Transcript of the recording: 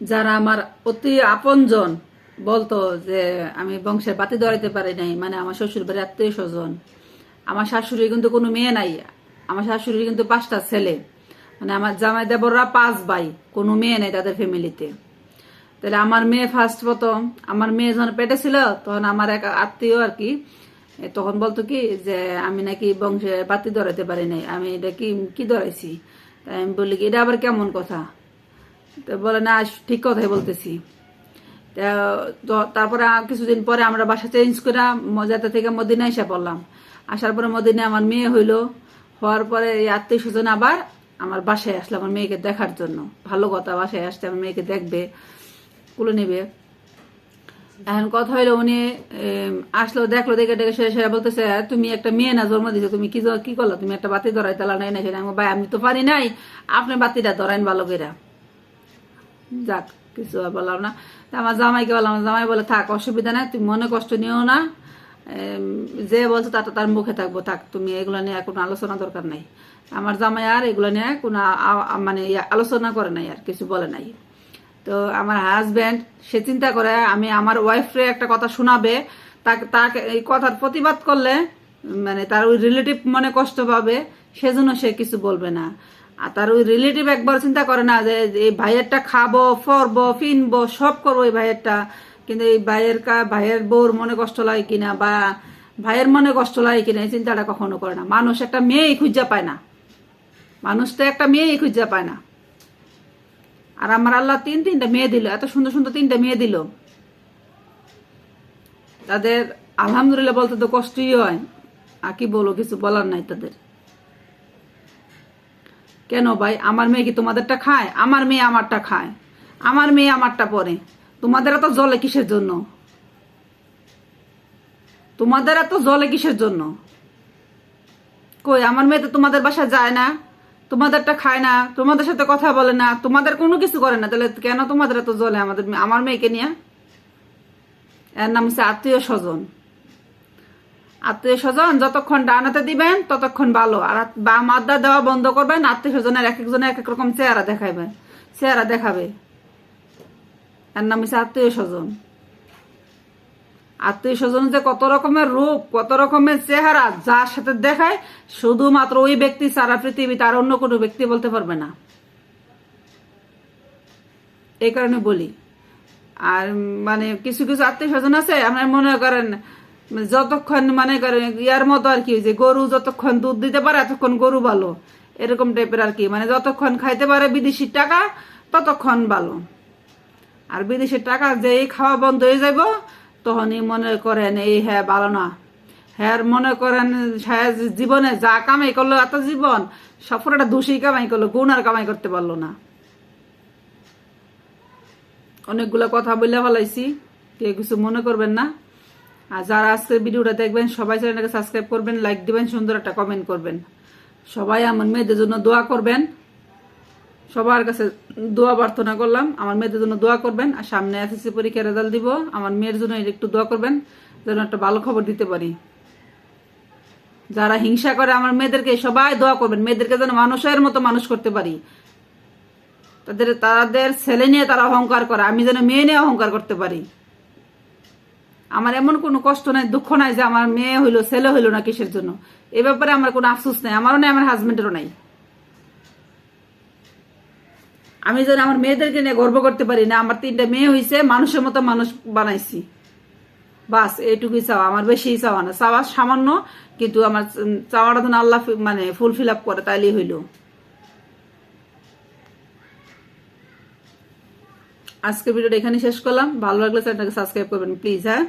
যারা আমার অতি আপনজন বলতো যে আমি বংশের বাতি ধরাইতে পারি নাই মানে আমার শ্বশুর বাড়ির আত্মীয় স্বজন। আমার শাশুড়ি কিন্তু কোনো মেয়ে নাই, আমার শাশুড়ির কিন্তু পাঁচটা ছেলে। মানে আমার জামাই দেবররা পাঁচ ভাই, কোনো মেয়ে নেই তাদের ফ্যামিলিতে। তাহলে আমার মেয়ে ফার্স্ট প্রথম, আমার মেয়ে যখন পেটে ছিল, তখন আমার এক আত্মীয় আর কি তখন বলতো কি যে আমি নাকি বংশে বাতি ধরাইতে পারি নাই, আমি এটা কি কি ধরাইছি? তাই আমি বলি কি, এটা আবার কেমন কথা? বলে, না, ঠিক কথাই বলতেছি। তারপরে কিছুদিন পরে আমরা বাসা চেঞ্জ করে মজাতে থেকে মদিনা এসে পড়লাম। আসার পরে মদিনা আমার মেয়ে হইল। হওয়ার পরে এই আত্মীয় স্বজন আবার আমার বাসায় আসলো আমার মেয়েকে দেখার জন্য। ভালো কথা, বাসায় আসতে আমার মেয়েকে দেখবে, কুলে নেবে। এখন কথা হইল উনি আসলো, দেখল, দেখে দেখে, সেরে সেরে বলতেছে, তুমি একটা মেয়ে না, জন্ম দিছো, তুমি কি কি করল? তুমি একটা বাতি ধরাই তালা নাই না সেটা ভাই, আমি তো পারি নাই। আপনি বাতিটা ধরাইন ভালো করে যাক, কিছু আর বললাম না। আমার জামাইকে বললাম জামাই বলে থাক, অসুবিধা নাই, তুমি মনে কষ্ট নিও না। যে বলছে তাটা তার মুখে থাকব। থাক, তুমি এগুলো নিয়ে কোনো আলোচনা দরকার নাই। আমার জামাই আর এগুলো নিয়ে কোনো মানে আলোচনা করে নাই আর, কিছু বলে নাই। তো আমার হাজব্যান্ড সে চিন্তা করে, আমি আমার ওয়াইফরে একটা কথা শোনাবে। তাকে তাকে এই কথার প্রতিবাদ করলে মানে তার ওই রিলেটিভ মনে কষ্ট পাবে। সেজন্য সে কিছু বলবে না। আর তার ওই রিলেটিভ একবার চিন্তা করে না যে এই ভাইয়েরটা খাব, ফরবো, ফিনবো, সব করব এই ভাইয়েরটা। কিন্তু এই ভাইয়ের কা, ভাইয়ের বউর মনে কষ্ট লাগে কিনা বা ভাইয়ের মনে কষ্ট লাগে কিনা এই চিন্তাটা কখনো করে না। মানুষ একটা মেয়েই খুঁজা পায় না। মানুষ তো একটা মেয়েই খুঁজা পায় না। আর আমার আল্লাহ তিন তিনটা মেয়ে দিল, এত সুন্দর সুন্দর তিনটা মেয়ে দিল। তাদের আলহামদুলিল্লাহ বলতে তো কষ্টই হয়। আর কি বলো কিছু বলার নাই তাদের। কেন ভাই? আমার মেয়ে কি তোমাদেরটা খায়? আমার মেয়ে আমারটা খায়। আমার মেয়ে আমারটা পরে। তোমাদের এত জলে কিসের জন্য? তোমাদের এত জলে কিসের জন্য? কই, আমার মেয়ে তো তোমাদের বাসা যায় না। তোমাদেরটা খায় না। তোমাদের সাথে কথা বলে না। তোমাদের কোনো কিছু করে না। তাহলে কেন তোমাদের এত জলে আমাদের আমার মেয়েকে নিয়ে? এর নাম হচ্ছে আত্মীয় স্বজন। আত্মীয় স্বজন যতক্ষণ ডানাতে দিবেন, ততক্ষণ ভালো। আর বা মাদ্দা দেওয়া বন্ধ করবেন, আত্মীয় স্বজনের এক একজনের এক এক রকম চেহারা দেখাবে চেহারা দেখাবে। এর নাম হচ্ছে আত্মীয় স্বজন। আত্মীয় স্বজন যে কত রকমের রূপ, কত রকমের চেহারা যার সাথে দেখায়, শুধুমাত্র ওই ব্যক্তি সারা পৃথিবী তার অন্য কোনো ব্যক্তি বলতে পারবে না। এই কারণে বলি। আর মানে কিছু কিছু আত্মীয় স্বজন আছে, আপনার মনে করেন যতক্ষণ মানে ইয়ার মতো আর কি যে গরু যতক্ষণ দুধ দিতে পারে এতক্ষণ গরু ভালো। এরকম টাইপের আর কি মানে যতক্ষণ খাইতে পারে বিদেশি টাকা, ততক্ষণ ভালো। আর বিদেশের টাকা যেই খাওয়া বন্ধ হয়ে যাব তখনই মনে করেন এই হ্যাঁ ভালো না। হ্যাঁ মনে করেন জীবনে যা কামাই করল এত জীবন সফরটা দোষী কামাই করল, গুণ আর কামাই করতে পারল না। অনেকগুলো কথা বলে ফেলাইছি কে কিছু মনে করবেন না। আর যারা আজকের ভিডিওটা দেখবেন, সবাই চ্যানেলটাকে সাবস্ক্রাইব করবেন লাইক দিবেন, সুন্দর একটা কমেন্ট করবেন। সবাই আমার মেয়েদের জন্য দোয়া করবেন। সবার কাছে দোয়া প্রার্থনা করলাম, আমার মেয়েদের জন্য দোয়া করবেন। আর সামনে এসএসসি পরীক্ষার রেজাল্ট দিব, আমার মেয়ের জন্য একটু দোয়া করবেন, যেন একটা ভালো খবর দিতে পারি। যারা হিংসা করে, আমার মেয়েদেরকে সবাই দোয়া করবেন, মেয়েদেরকে যেন মানুষের মতো মানুষ করতে পারি। তাদের তাদের ছেলে নিয়ে তারা অহংকার করে, আমি যেন মেয়ে নিয়ে অহংকার করতে পারি। আমার এমন কোনো কষ্ট নাই, দুঃখ নাই যে আমার মেয়ে হইল, ছেলে হইল না কিসের জন্য। এ ব্যাপারে আমার কোনো আফসোস নাই, আমারও নাই, আমার হাজবেন্ডেরও নাই। আমি যেন আমার মেয়েদেরকে নিয়ে গর্ব করতে পারি না, আমার তিনটা মেয়ে হয়েছে মানুষের মতো মানুষ বানাইছি। বাস, এইটুকুই চাওয়া, আমার বেশি চাওয়া না। চাওয়া সামান্য, কিন্তু আমার চাওয়াটা যেন আল্লাহ মানে ফুলফিল আপ করে, তাইলেই হইল। আজকের ভিডিওটা এখানে শেষ করলাম। ভালো লাগলে চ্যানেলটাকে সাবস্ক্রাইব করবেন প্লিজ হ্যাঁ?